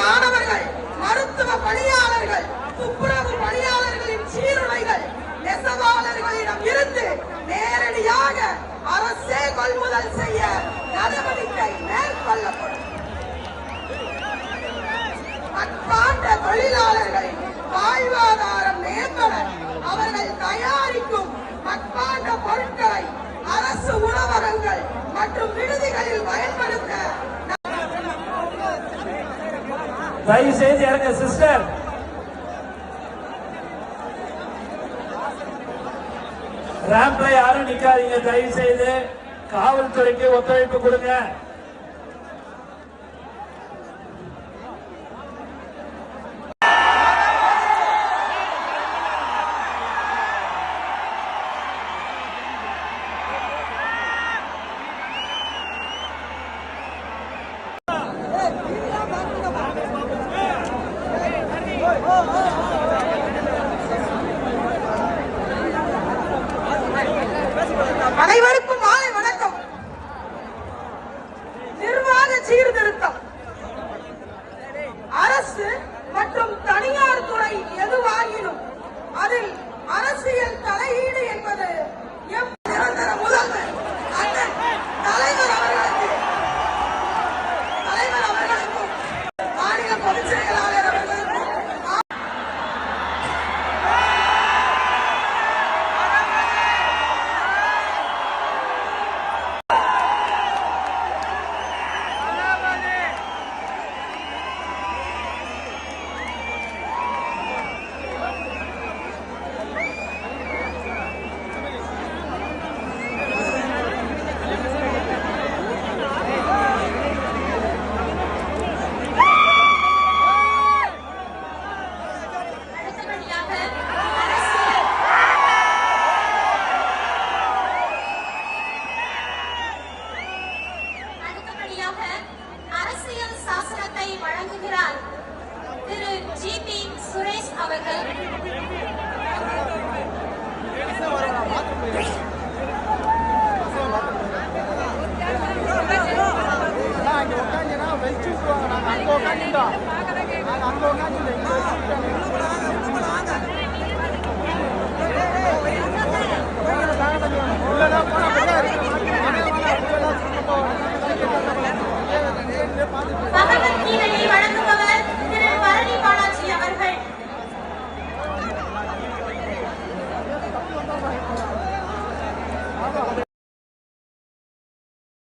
மாணவர்கள் மருத்துவ பணியாளர்கள் துப்புரவு பணியாளர்களின் சீருடைகள் நெசவாளர்களிடம் இருந்து நேரடியாக அரசே கொள்முதல் செய்ய நடவடிக்கை மேற்கொள்ளப்படும். அன்பாண்ட தொழிலாளர்களின் தயவு செய்து இறங்க சிஸ்டர் ரேம்ப்ல யாரும் நிக்காதீங்க. தயவு செய்து காவல்துறைக்கு ஒத்துழைப்பு கொடுங்க. அரசியல் தலையீடு என்பது சாசனத்தை வழங்குகிறார். திரு ஜி பி சுரேஷ் அவர்கள். அங்க அங்க உட்காந்து